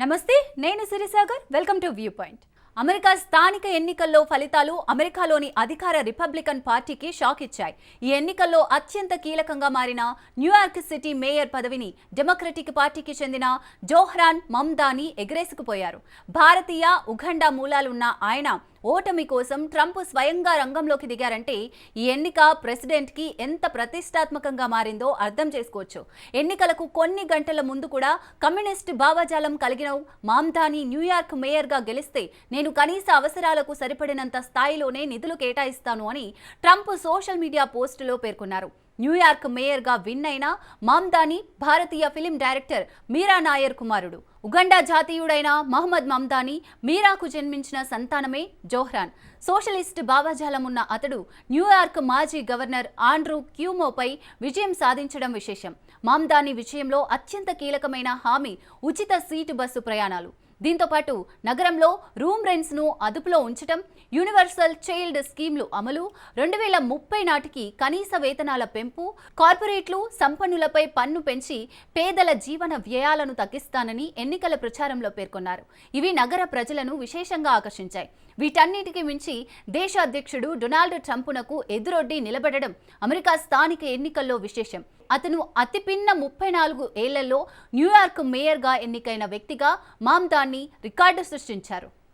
నమస్తే నేను Sirisagar. Welcome to view point America స్థానిక ఎన్నికల్లో ఫలితాలు అమెరికాలోని అధికార రిపబ్లికన్ పార్టీకి షాక్ ఇచ్చాయి. ఈ ఎన్నికల్లో అత్యంత కీలకంగా మారిన న్యూయార్క్ సిటీ మేయర్ పదవిని డెమోక్రటిక్ పార్టీకి చెందిన జోహ్రాన్ మమ్దాని ఎగరేసుకుపోయారు. భారతీయ ఉఘండా మూలాలున్న ఆయన ఓటమి కోసం ట్రంప్ స్వయంగా రంగంలోకి దిగారంటే ఈ ఎన్నిక ప్రెసిడెంట్కి ఎంత ప్రతిష్టాత్మకంగా మారిందో అర్థం చేసుకోవచ్చు. ఎన్నికలకు కొన్ని గంటల ముందు కూడా కమ్యూనిస్ట్ భావజాలం కలిగిన మామ్దాని న్యూయార్క్ మేయర్గా గెలిస్తే నేను కనీస అవసరాలకు సరిపడినంత స్థాయిలోనే నిధులు కేటాయిస్తాను అని ట్రంప్ సోషల్ మీడియా పోస్టులో పేర్కొన్నారు. న్యూయార్క్ మేయర్గా విన్ అయిన మామ్దాని భారతీయ ఫిలిం డైరెక్టర్ మీరా నాయర్ కుమారుడు. ఉగండా జాతీయుడైన మహమ్మద్ మమ్దాని మీరాకు జన్మించిన సంతానమే జోహ్రాన్. సోషలిస్ట్ భావజాలం ఉన్న అతడు న్యూయార్క్ మాజీ గవర్నర్ ఆండ్రూ క్యూమోపై విజయం సాధించడం విశేషం. మామ్దాని విజయంలో అత్యంత కీలకమైన హామీ ఉచిత సీటు బస్సు ప్రయాణాలు. దీంతో పాటు నగరంలో రూమ్ రెంట్స్ను అదుపులో ఉంచడం యూనివర్సల్ చైల్డ్ స్కీమ్లు అమలు రెండు వేల ముప్పై నాటికి కనీస వేతనాల పెంపు కార్పొరేట్లు సంపన్నులపై పన్ను పెంచి పేదల జీవన వ్యయాలను తగ్గిస్తానని ఎన్నికల ప్రచారంలో పేర్కొన్నారు. ఇవి నగర ప్రజలను విశేషంగా ఆకర్షించాయి. వీటన్నిటికీ మించి దేశ అధ్యక్షుడు డొనాల్డ్ ట్రంపునకు ఎదురొడ్డి నిలబడడం అమెరికా స్థానిక ఎన్నికల్లో విశేషం. అతను అతిపిన్న ముప్పై నాలుగు ఏళ్ళలో న్యూయార్క్ మేయర్గా ఎన్నికైన వ్యక్తిగా మామ్దాన్ని రికార్డు సృష్టించారు.